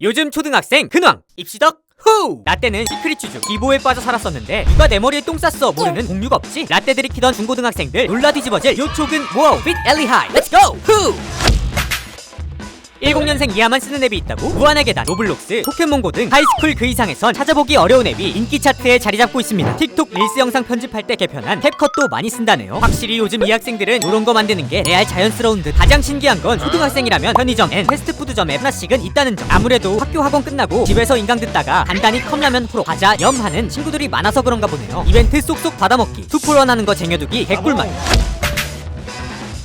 요즘 초등학생 근황. 입시덕 후! 라떼는 시크릿 주주 기보에 빠져 살았었는데 누가 내 머리에 똥 쌌어. 모르는 공유가 없지? 라떼들이 키던 중고등학생들 놀라 뒤집어질 요촉은 모아우 빗 엘리하이 렛츠고 후! 10년생 이하만 쓰는 앱이 있다고? 무한의 계단, 로블록스, 포켓몬고 등 하이스쿨 그 이상에선 찾아보기 어려운 앱이 인기 차트에 자리 잡고 있습니다. 틱톡 릴스 영상 편집할 때 개편한 캡컷도 많이 쓴다네요. 확실히 요즘 이 학생들은 이런 거 만드는 게 레알 자연스러운 듯. 가장 신기한 건 초등학생이라면 편의점엔 패스트푸드점에 하나씩은 있다는 점. 아무래도 학교 학원 끝나고 집에서 인강 듣다가 간단히 컵라면 프로 과자 염 하는 친구들이 많아서 그런가 보네요. 이벤트 쏙쏙 받아먹기, 투포런 하는 거 쟁여두기 개꿀맛.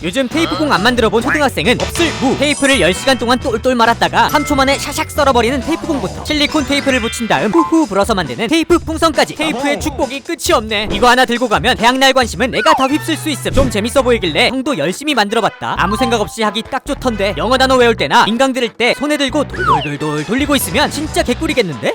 요즘 테이프 공 안 만들어 본 초등학생은 없을 무. 테이프를 10시간 동안 똘똘 말았다가 3초 만에 샤샥 썰어버리는 테이프 공부터 실리콘 테이프를 붙인 다음 후후 불어서 만드는 테이프 풍선까지. 테이프의 축복이 끝이 없네. 이거 하나 들고 가면 대학날 관심은 내가 다 휩쓸 수 있음. 좀 재밌어 보이길래 형도 열심히 만들어봤다. 아무 생각 없이 하기 딱 좋던데 영어 단어 외울 때나 인강 들을 때 손에 들고 돌돌돌돌 돌리고 있으면 진짜 개꿀이겠는데?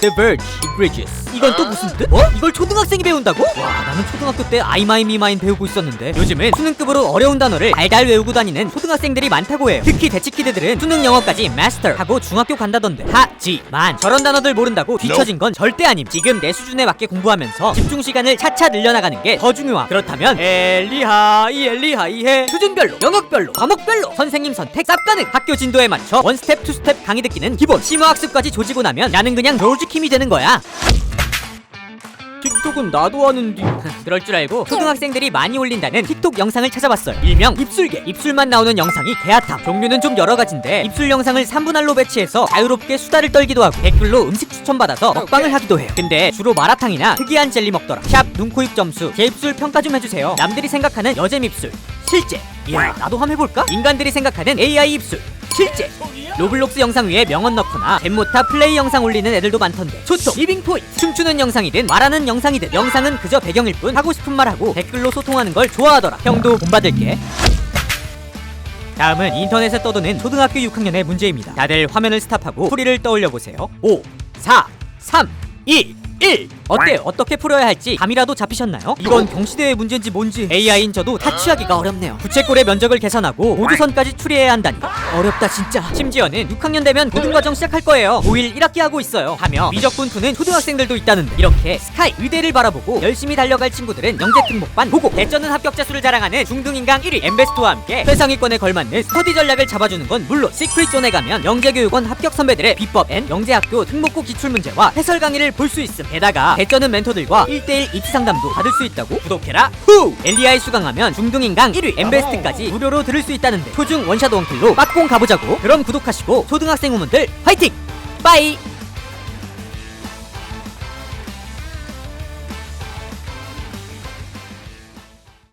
The Verge, Egregious. 이건 또 무슨 뜻? 뭐? 이걸 초등학생이 배운다고? 와, 나는 초등학교 때 아이마이미마인 배우고 있었는데 요즘은 수능급으로 어려운 단어를 달달 외우고 다니는 초등학생들이 많다고 해요. 특히 대치키드들은 수능 영어까지 마스터 하고 중학교 간다던데. 하지만 저런 단어들 모른다고 뒤처진 건 절대 아님. 지금 내 수준에 맞게 공부하면서 집중 시간을 차차 늘려나가는 게 더 중요함. 그렇다면 엘리하이 엘리하이해 수준별로 영역별로 과목별로 선생님 선택 쌉 가능. 학교 진도에 맞춰 원스텝 투스텝 강의 듣기는 기본. 심화학습까지 조지고 나면 나는 그냥 조지킴이 되는 거야. 틱톡은 나도 하는데 그럴 줄 알고 초등학생들이 많이 올린다는 틱톡 영상을 찾아봤어요 일명 입술계. 입술만 나오는 영상이 개핫함 종류는 좀 여러 가지인데 입술 영상을 3분할로 배치해서 자유롭게 수다를 떨기도 하고 댓글로 음식 추천받아서 먹방을 하기도 해요. 근데 주로 마라탕이나 특이한 젤리 먹더라. 샵 눈코입 점수. 제 입술 평가 좀 해주세요. 남들이 생각하는 여잼 입술. 실제. 이야 나도 한번 해볼까? 인간들이 생각하는 AI 입술 실제 로블록스 영상 위에 명언 넣거나 잼모타 플레이 영상 올리는 애들도 많던데 초점 리빙 포인트 춤추는 영상이든 말하는 영상이든 영상은 그저 배경일 뿐 하고 싶은 말 하고 댓글로 소통하는 걸 좋아하더라. 형도 본받을게. 다음은 인터넷에 떠도는 초등학교 6학년의 문제입니다. 다들 화면을 스탑하고 소리를 떠올려 보세요. 5 4 3 2 1 어때? 어떻게 풀어야 할지 감이라도 잡히셨나요? 이건 경시대의 문제인지 뭔지 AI인 저도 타취하기가 어렵네요. 부채꼴의 면적을 계산하고 모두선까지 추리해야 한다니 어렵다 진짜. 심지어는 6학년 되면 고등과정 시작할 거예요. 고1 1학기 하고 있어요. 하며 미적분 푸는 초등학생들도 있다는데. 이렇게 스카이 의대를 바라보고 열심히 달려갈 친구들은 영재 특목반 보고 대쩌는 합격자 수를 자랑하는 중등인강 1위 엠베스트와 함께 최상위권에 걸맞는 스터디 전략을 잡아주는 건 물론 시크릿존에 가면 영재교육원 합격 선배들의 비법 앤 영재학교 특목고 기출문제와 해설 강의를 볼 수 있음. 게다가 대쩌는 멘토들과 1대1 입시 상담도 받을 수 있다고? 구독해라. 후! 엘리아이 수강하면 중등인강 1위 엠베스트까지 무료로 들을 수 있다는데 초중 원샷 원킬로 빠꽁 가보자고. 그럼 구독하시고 초등학생 후문들 화이팅! 빠이